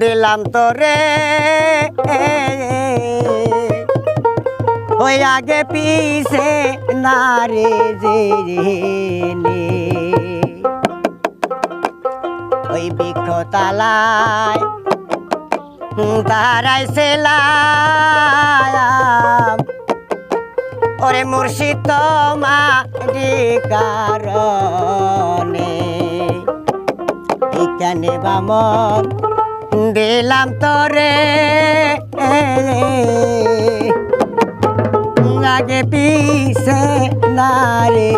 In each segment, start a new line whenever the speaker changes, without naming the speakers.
দিলাম তোরে। ওই আগে পিছে না রে যে রে ওই বৃক্ষতালায় দাঁড়াইছিলাম ওরে মুর্শিদ মা কারণে। এইখানে বাম দিলাম তরে। লাগে পিছে নারে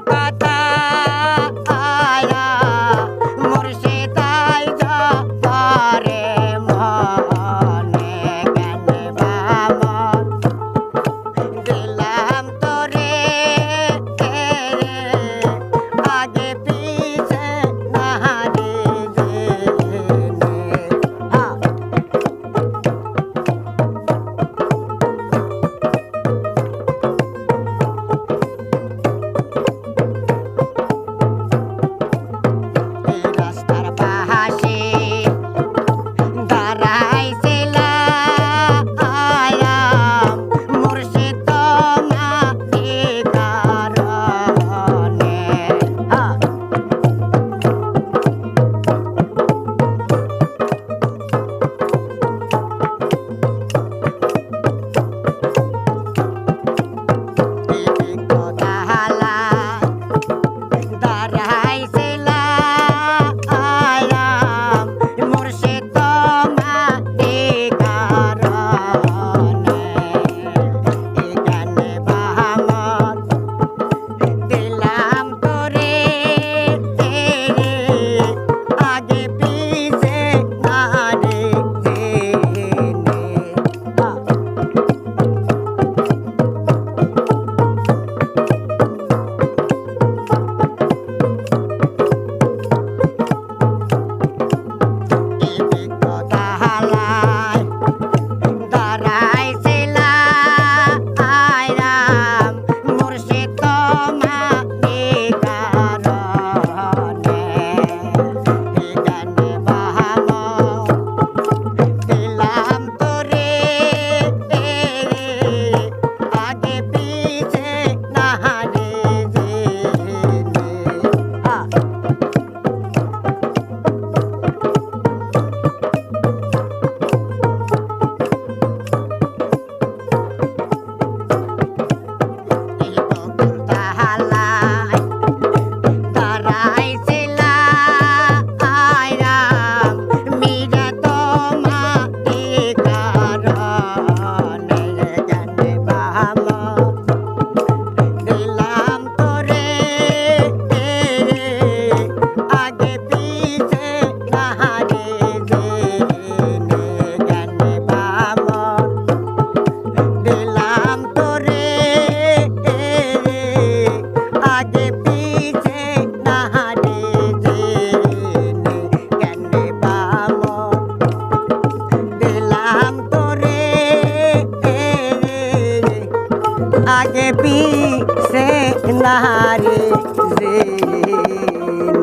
आगे पीछे नारे रे